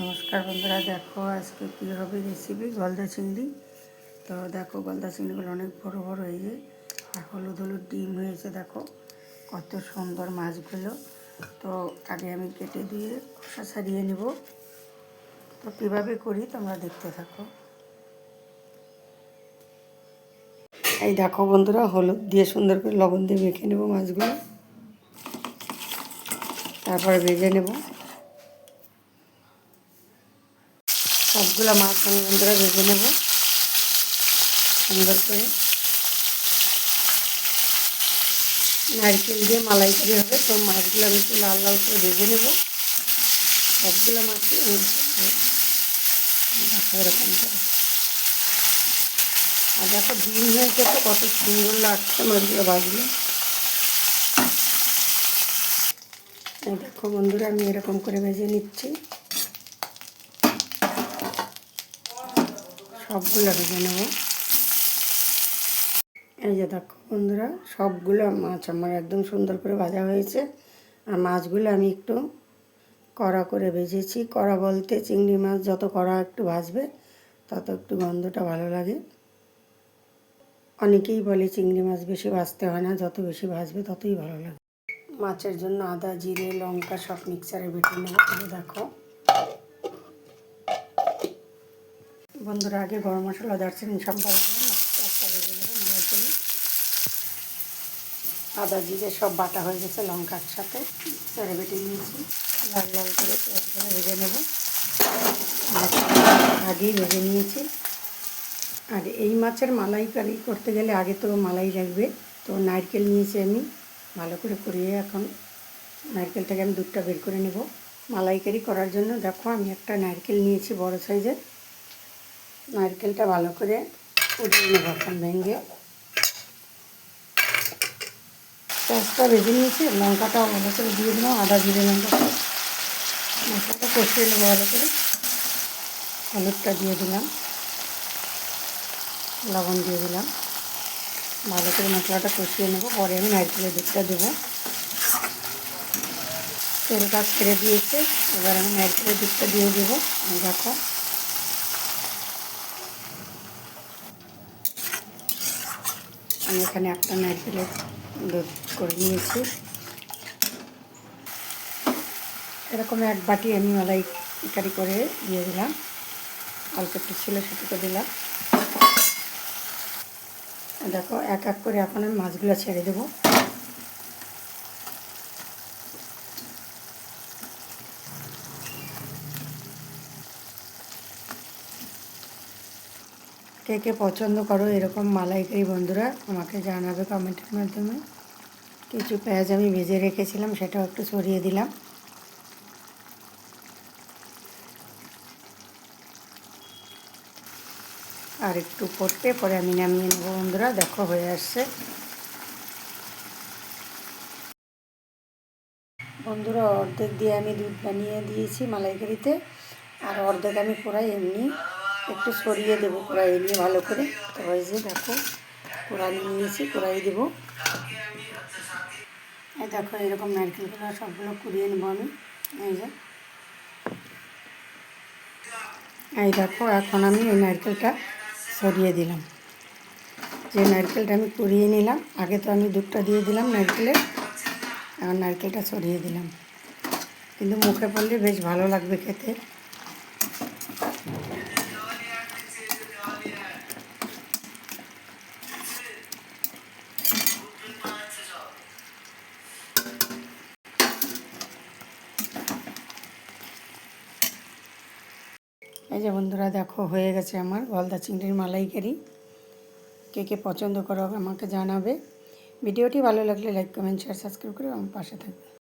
নমস্কার বন্ধুরা, দেখো আজকে কী হবে রেসিপি গলদা চিংড়ি। তো দেখো, গলদা চিংড়িগুলো অনেক বড় বড় হয়েছে আর হলুদ হলুদ ডিম হয়েছে, দেখো। কত সুন্দর মাছগুলো। তো আগে আমি কেটে দিয়ে খোসা ছাড়িয়ে নিব। তো কীভাবে করি তোমরা দেখতে থাকো। এই দেখো বন্ধুরা, হলুদ দিয়ে সুন্দর করে লবণ দিয়ে মেখে নেব মাছগুলো। তারপরে ভেজে নেব। সবগুলো মাছ আমি বন্ধুরা ভেজে নেব। সুন্দর করে। নারকেল দিয়ে মালাইকারি হবে, তো মাছগুলো আমি একটু লাল লাল করে ভেজে নেব। সবগুলো মাছ আমি এরকম করে আর দেখো ডিম হয়েছে তো, কত সুন্দর লাগছে মাছগুলো ভাজলে। দেখো বন্ধুরা, আমি এরকম করে ভেজে নিচ্ছি। সবগুলো ভেজে নেব। এই যে দেখো বন্ধুরা, সবগুলো মাছ আমার একদম সুন্দর করে ভাজা হয়েছে। আর মাছগুলো আমি একটু কড়া করে ভেজেছি। কড়া বলতে চিংড়ি মাছ যত কড়া একটু ভাজবে, তত একটু গন্ধটা ভালো লাগে। অনেকেই বলে চিংড়ি মাছ বেশি ভাজতে হয় না, যত বেশি ভাজবে ততই ভালো লাগে। মাছের জন্য আদা, জিরে, লঙ্কা সব মিক্সারে বেটে নেব। দেখো। বন্ধুরা, আগে গরম মশলা, দারচিনি, সব আদা, জিরে, সব বাটা হয়ে গেছে লঙ্কার সাথে মিক্সারে বেটে নিয়েছি। লাল লাল করে ভেজে নেব। আগেই ভেজে নিয়েছি। আর এই মাছের মালাইকারি করতে গেলে আগে তো মালাই লাগবে, তো নারকেল নিয়েছি আমি, ভালো করে করিয়ে এখন নারকেলটাকে আমি দুধটা বের করে নেব। মালাইকারি করার জন্য দেখো, আমি একটা নারকেল নিয়েছি বড় সাইজের। নারকেলটা ভালো করে উঠিয়ে নেব এখন ভেঙে। পেঁয়াজটা ভেজে নিয়েছি লঙ্কাটাও ভালো করে দিয়ে দিলাম আদা, জিরে লঙ্কা মশলাটা কষিয়ে নেব ভালো করে। হলুদটা দিয়ে দিলাম, লবণ দিয়ে দিলাম। ভালো করে মশলাটা কষিয়ে নেব, পরে আমি নারকেলের দুধটা দেবো। তেল কাজ ছেড়ে দিয়েছে, এবার আমি নারকেলের দুধটা দিয়ে দেবো। দেখো আমি এখানে একটা নারকেলের দুধ করে নিয়েছি। এরকম এক বাটি আমি মালাই কারি করে দিয়ে দিলাম। অল্প একটু ছিল সেটুকু দিলাম। দেখো, এক এক করে এখন আমি মাছগুলো ছেড়ে দেবো। কে কে পছন্দ করো এরকম মালাইকারি বন্ধুরা আমাকে জানাবে কমেন্টের মাধ্যমে। কিছু পেঁয়াজ আমি ভেজে রেখেছিলাম, সেটাও একটু সরিয়ে দিলাম। আর একটু করতে, পরে আমি নামিয়ে নেব বন্ধুরা, দেখো হয়ে আসছে। বন্ধুরা, অর্ধেক দিয়ে আমি দুধ বানিয়ে দিয়েছি মালাইকারিতে, আর অর্ধেক আমি পুরাই এমনি একটু সরিয়ে দেবো কড়াই নিয়ে ভালো করে। তো যে দেখো, কড়াই নিয়েছি, কড়াই দেবো। এই দেখো, এরকম নারকেলগুলো সবগুলো কুড়িয়ে নেব আমি। এই যে। এই দেখো, এখন আমি এই নারকেলটা সরিয়ে দিলাম। যে নারকেলটা আমি কুড়িয়ে নিলাম, আগে তো আমি দুধটা দিয়ে দিলাম নারকেলের এখন নারকেলটা সরিয়ে দিলাম। কিন্তু মুখে পড়লে বেশ ভালো লাগবে খেতে। এই যে বন্ধুরা দেখো, হয়ে গেছে আমার গলদা চিংড়ির মালাইকারি। কে কে পছন্দ করো আমাকে জানাবে। ভিডিওটি ভালো লাগলে লাইক কমেন্ট শেয়ার সাবস্ক্রাইব করে আমার পাশে থাকবে।